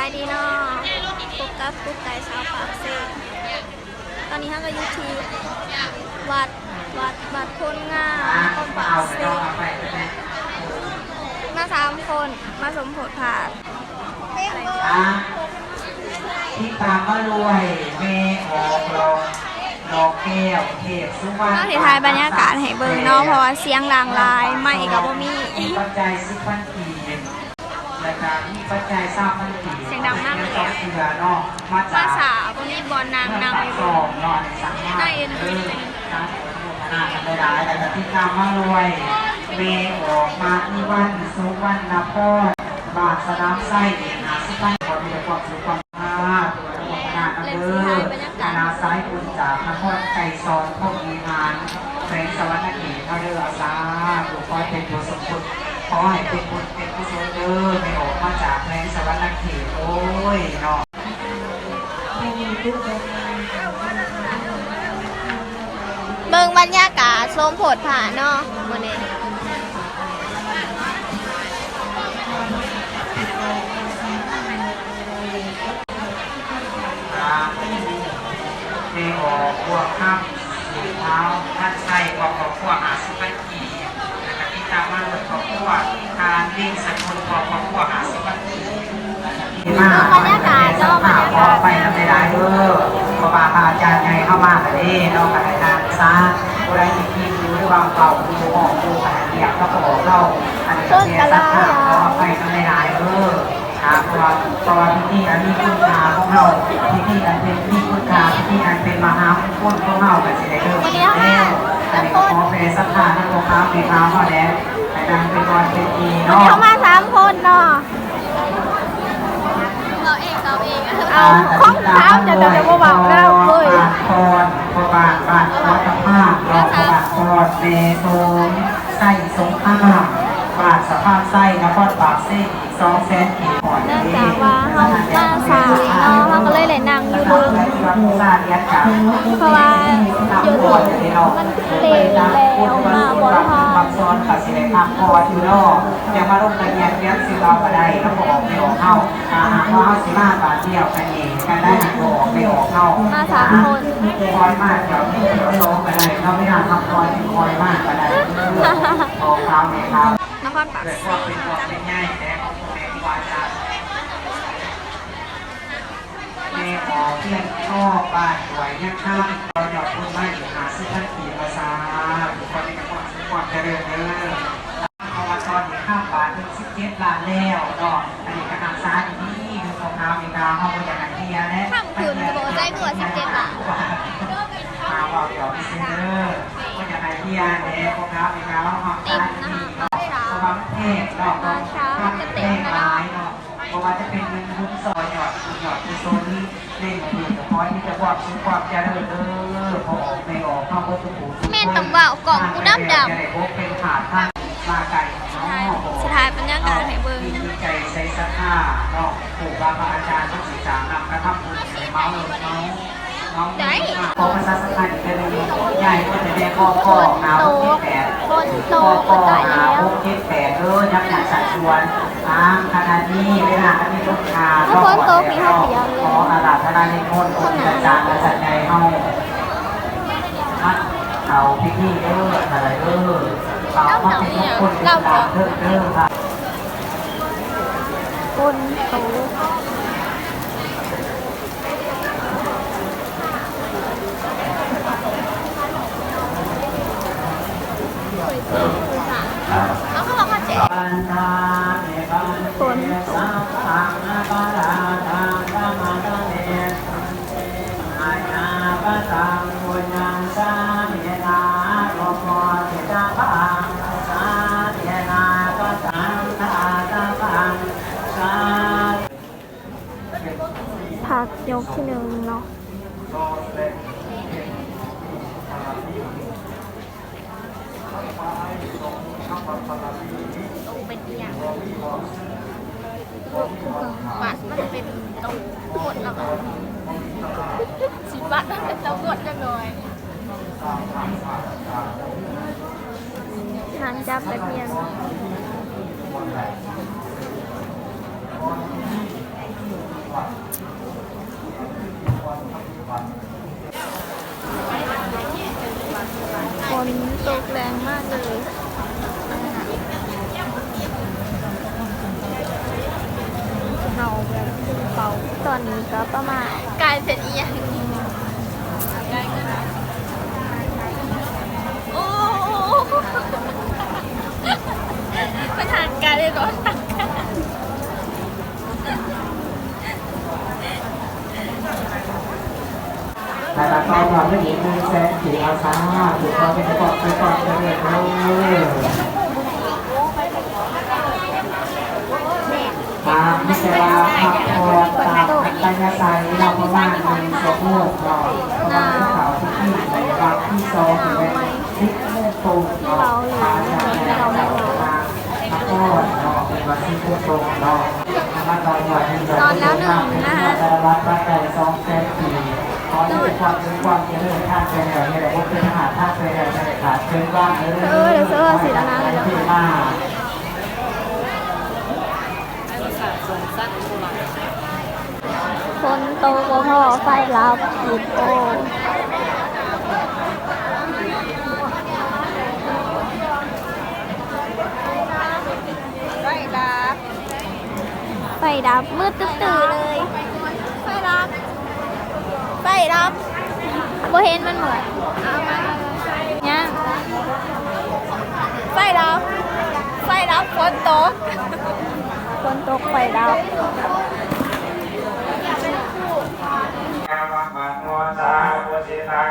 ายดีเนาะพบกับกุ๊กไก่สาวปากเซ่ตอนนี้ท่านก็อยู่ที่วัดวัดวัดพลงามก็ปากเซ่มาสามคนมาสมโพธิผ่านอะไรอะที่ตามมารวยเมออกรองดอกแก้วเทพสุวรรณก็ถ่ายบรรยากาศให้เบิ่งเนาะเพราะว่าเสียงดังหลายไม่กับบ่มีมีปัจจัยสิบพันกี บและการมีปัจจัยสามพันกีบเสียงดังมากเลยสองเสือเนาะมาจามากสาวบ่มีบอลนางนางอยู่ สองเนาะสั่งมาน่าเอ็นดูเออการโฆษณากันได้หลายแต่ที่ตามมารวยเมออกมาที่วันสุวรรณพรบาทสนามไส้เองหาสิบพันคนมีแต่ความสุขความภาพตัวละครนาคเด้อคณะซ้ายคุณจากนครไก่ซอนพวกมีงานแสงสวรรค์เขตเขาเด้ออาสาถูกคอยเป็นตัวสมบูรณ์ขอให้เป็นบุญเป็นกุศลเด้ อไม่ออกมาจากแสงสวรรค์เขตโอ้ยเนาะเบิ่งบรรยากาศสมโพธิผ่านเนาะมื้อนี้เมออกพวกข้ามสีเท้าท่านใช่พวกพวกหาสิบั วกพวกการวิ่งสกุลพวกพวกหาสิบันกีมาบรรยากาศเนาะบรรยากาศไปทำได้ได้เด้อพอบาพาอาจารย์ไงเข้ามากันนี่เนาะกันทางซ้ายผู้ใดที่คิดอยู่หรือวางเป่าดูออกดูขนาดเดียบก็บอกเข้าอันนี้ก็เสียสักหาเนาะไปทำได้ได้เด้อครับเพราะว่าเพราะว่าพิธีอันนี้คุณค่าของเราพิธีอันเป็นที่คุณค่าพิธีอันเป็นมหามงคลของเรากับสิได้เริ่มแล้วอันนี้ขอเป็นสักการะของครับเป็นข้าวข้อแดงให้ ดังเป็นวันเป็นปีวันเนาะนี้เข้ามาสามคนเนาะเราเองเราเองเอาข้องเท้าจะจะจะมาบอกเราเว้ยบาทพรพระบาทบาทวัฒนภาพรองพระบาทพรเมโทมไส้สงข้ามบาทสภาพไส้นครปากเส้นอีกสองแสนขีดก่อน เนื่องจากว่าเขามาสายเนาะเขาก็เลยเลยนั่งอยู่ดูเพราะว่าอยู่นี่มันเลวแล้วมาบนทางซ้อนขัดสิเลภาพพออยู่นอกยังมาลงทะเบียนเลี้ยงสิเราก็ได้แล้วบอกไม่ออกเข้าอาหารว่าสิมาบาทเดียวกันเองกันได้หักออกไม่ออกเข้ามาสามคนคอยมากเดี๋ยวนี้สองก็ได้เขาไม่น่าทำคอยคอยมากก็ได้ออกเท้าเนี่ยครับนครปากเสีว่าเป็นความเป็นง่ายแต่ของผมเองวาจาแม่ขอ เพียงพ่อบ้านสวยเนี่ยข้ามเราหยอดคุณไม่หาซื้อท่านขี่ภาซาบุคคลในความสุขความเจริญเด้อเอามาตอนนี้ข้ามบาทถึงสิบเจ็ดล้านแล้วเนาะอันนี้กำลังซ้ายนี่ดูของเท้าเมกาวห้อง ว่าจะเป็นเงินทุนซอยหยอดหยอดคือโซนนี้เล่นดีกับพอยที่จะบอกสุขความเจริญเด้อพอออกไม่ออกเข้าก็สุขุแม่นต้องว่าวกล่องกูดำดำจะได้พบเป็นขาดท่านมาไก่เนาะสุดท้ายบรรยากาศให้เบิ่งมีใจใส่สัทธาเนาะผูกบาพระอาจารย์ทุกสิ่งอย่างนำกระทำบุญในเมาส์เนาะน้องขอภาษาสัมพันธ์อีกเรื่องนึงใหญ่ก็จะได้ข้อข้อนาวุธที่แปดบนโตข้อก็ข้อตายนาแล้ววุธที่แปดเออยักษ์หนักสัดส่วนทางขณะนี้เวลาอันนี้ลูกค้าก็ขอขออาราธนาในมนต์องค์อาจารย์อาจารย์ใหญ่เฮามัดเอาพิธีเด้ออะไรเด้อเอามาเป็นมงคลเป็นการเด้อเด้อครับบนโตเอาเข้ามค่ะเจ๊ปันธาเนปันเต พักยกที่หนึ่งเนาะ เป็นอย่างบัตรมันเป็นต้องกดแล้วก็สิบัตรมันเป็นต้องกดจังเลย ทางจับแบบเนียนฝนตกแรงมากเลยเอาแบบเป่าตอนนี้ก็ประมาณกลายเป็นอีหยังโอ้ปัญหาการเลยก่อนตักกัน แต่ละตอนเราไม่เห็นมือแซงสีอาซาถูกต้องไปก่อนไปก่อนไปเลยเลยตามที่จะว่าพักผ่อนตามปัญญาใจเราประมาณหนึ่งชั่วโมงเราประมาณเสาร์ที่ที่วันที่สองถึงวันที่โมงตรงเราพาจากเราเรามาพักผ่อนเราเป็นวันที่โมงตรงเรามาตอนวันที่เราแต่ละวันตั้งแต่สองแสนสี่ ขอให้ความเป็นความเจริญท่านเป็นอย่างนี้แหละว่าเป็นทหารท่านเป็นอย่างนี้ขาดเชิญว่างเลยเออเดี๋ยวเสื้อสีละนะเลยนะที่มาฝนตกบ่พอไฟลับอีกโอ้ไฟดับ ไฟดับมืดตึ๊ดๆเลย ไฟดับ ไฟดับบ่เห็นมันเหมือนยังไฟดับไฟดับฝนตกฝนตกไฟดับยาวัมโนสาวุสิตั